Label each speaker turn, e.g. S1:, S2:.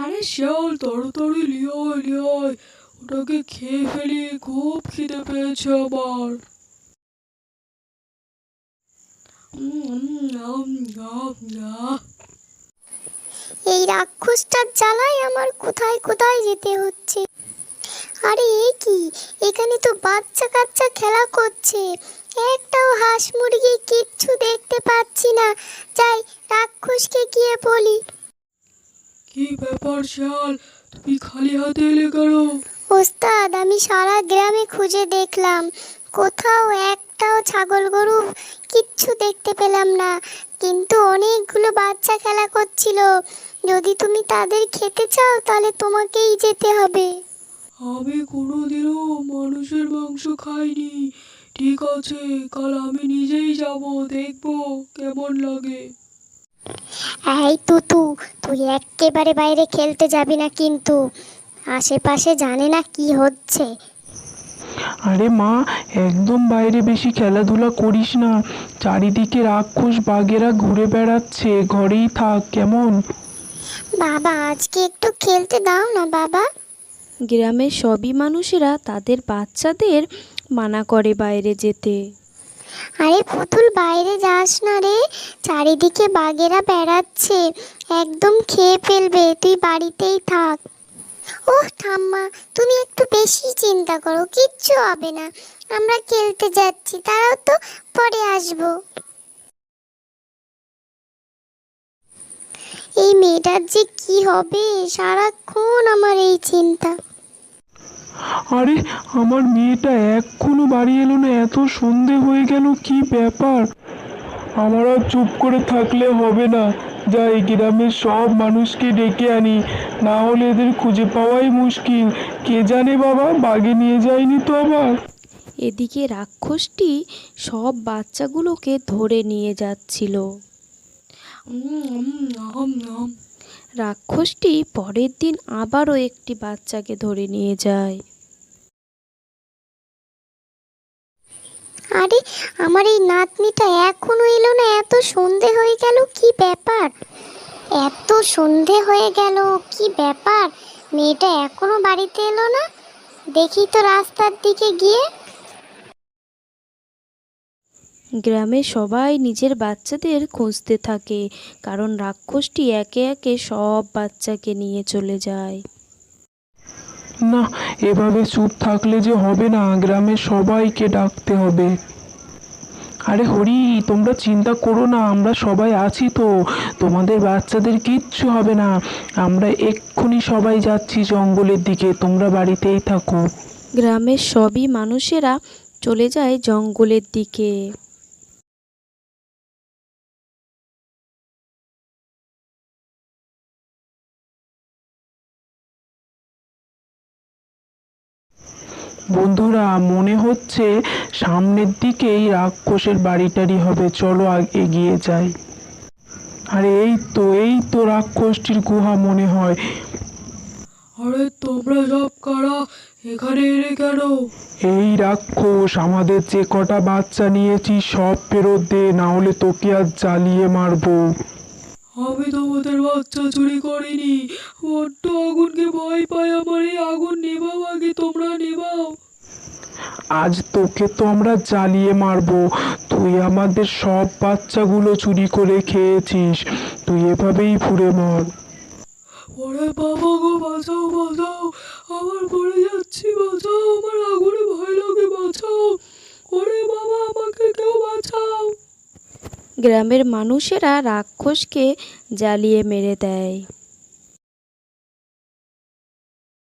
S1: আরে শিয়াল তাড়াতাড়ি লিয়ে আয় লিয়ে ওটাকে খেয়ে ফেলি খুব খিদে পেয়েছে আম,
S2: এই রাক্ষসটার জ্বালায় আমার কোথায় কোথায় যেতে হচ্ছে? আরে এ কি? এখানে তো বাচ্চা কাচ্চা খেলা করছে। একটাও হাঁস মুরগি কিচ্ছু দেখতে পাচ্ছি না। যাই রাক্ষসকে গিয়ে বলি।
S1: কি ব্যাপার শিয়াল? তুমি খালি হাতে এলে কেন?
S2: ওস্তাদ আমি সারা গ্রামে খুঁজে দেখলাম। কোথাও একটাও ছাগল গরু কিচ্ছু দেখতে পেলাম না। কিন্তু অনেকগুলো বাচ্চা খেলা করছিল। যদি তুমি তাদের খেতে চাও তাহলে তোমাকেই যেতে হবে।
S1: আমি কোনোদিনও মানুষের মাংস খাইনি। ঠিক আছে কাল আমি নিজেই যাব দেখব কেমন লাগে।
S2: এই তুতু তুই একেবারে বাইরে খেলতে যাবি না কিন্তু। আশেপাশে জানে না কি হচ্ছে।
S3: আরে মা একদম বাইরে বেশি খেলাধুলা করিস না। চারিদিকে রাক্ষস বাঘেরা ঘুরে বেড়াচ্ছে ঘরেই থাক কেমন?
S2: বাবা আজকে একটু খেলতে দাও না বাবা।
S4: গ্রামের সবই মানুষেরা তাদের বাচ্চাদের মানা করে বাইরে যেতে।
S2: আরে পুতুল, বাইরে যাস না রে। চারিদিকে বাঘেরা বেড়াচ্ছে। একদম খেয়ে ফেলবে। তুই বাড়িতেই থাক। ওহ, ঠাম্মা, তুমি একটু বেশি চিন্তা করো। কিচ্ছু হবে না। আমরা খেলতে যাচ্ছি। তারাও তো পরে আসব। এই মেয়েটার যে কি হবে? সারাক্ষণ আমার এই চিন্তা।
S3: আরে, আমার মেয়েটা এখনও বাড়ি এলো না, এত সন্ধে হয়ে গেল, কি ব্যাপার? আমার আর চুপ করে থাকলে হবে না। যাই, গ্রামের সব মানুষকে ডেকে আনি। না হলে এদের খুঁজে পাওয়াই মুশকিল। কে জানে বাবা, বাগে নিয়ে যায়নি তো আবার।
S4: এদিকে রাক্ষসটি সব বাচ্চাগুলোকে ধরে নিয়ে যাচ্ছিল। রাক্ষসটি পরের দিন আবারও একটি বাচ্চাকে ধরে নিয়ে যায়।
S2: আরে, আমার এই নাতনিটা এখনও এলো না? এত সন্ধে হয়ে গেল, কি ব্যাপার? এত সন্ধে হয়ে গেল, কি ব্যাপার? মেয়েটা এখনও বাড়িতে এলো না? দেখি তো রাস্তার দিকে গিয়ে।
S4: গ্রামে সবাই নিজের বাচ্চাদের খুঁজতে থাকে কারণ রাক্ষসটি একে একে সব বাচ্চাকে নিয়ে চলে যায়।
S3: না এভাবে চুপ থাকলে যে হবে না গ্রামের সবাইকে ডাকতে হবে। আরে হরি তোমরা চিন্তা করো না আমরা সবাই আছি তো তোমাদের বাচ্চাদের কিচ্ছু হবে না। আমরা এক্ষুনি সবাই যাচ্ছি জঙ্গলের দিকে তোমরা বাড়িতেই থাকো।
S4: গ্রামের সবই মানুষেরা চলে যায় জঙ্গলের দিকে।
S3: বন্ধুরা মনে হচ্ছে সামনের দিকেই রাক্ষসের বাড়িটারি হবে। চলো এগিয়ে যাই। আরে এই তো এই তো রাক্ষসটির গুহা মনে হয়।
S1: আরে তোমরা সব কারা? এখানে এলে কেন?
S3: এই রাক্ষস আমাদের যে কটা বাচ্চা নিয়েছি সব ফেরত দে না হলে তোকে আর জ্বালিয়ে মারবো।
S1: আমি তোমাদের বাচ্চা চুরি করিনি। বড্ড
S3: আজ তোকে তো আমরা জ্বালিয়ে মারবো। তুই আমাদের সব বাচ্চাগুলো চুরি করে খেয়েছিস। তুই এভাবেই পুড়ে মর।
S1: ওরে বাবা গো বাঁচাও বাঁচাও। আমার পড়ে যাচ্ছি বাঁচাও। আমার আগুনে ভয় লাগে বাঁচাও। ওরে বাবা আমাকে কেউ বাঁচাও।
S4: গ্রামের মানুষেরা রাক্ষসকে জ্বালিয়ে মেরে দেয়।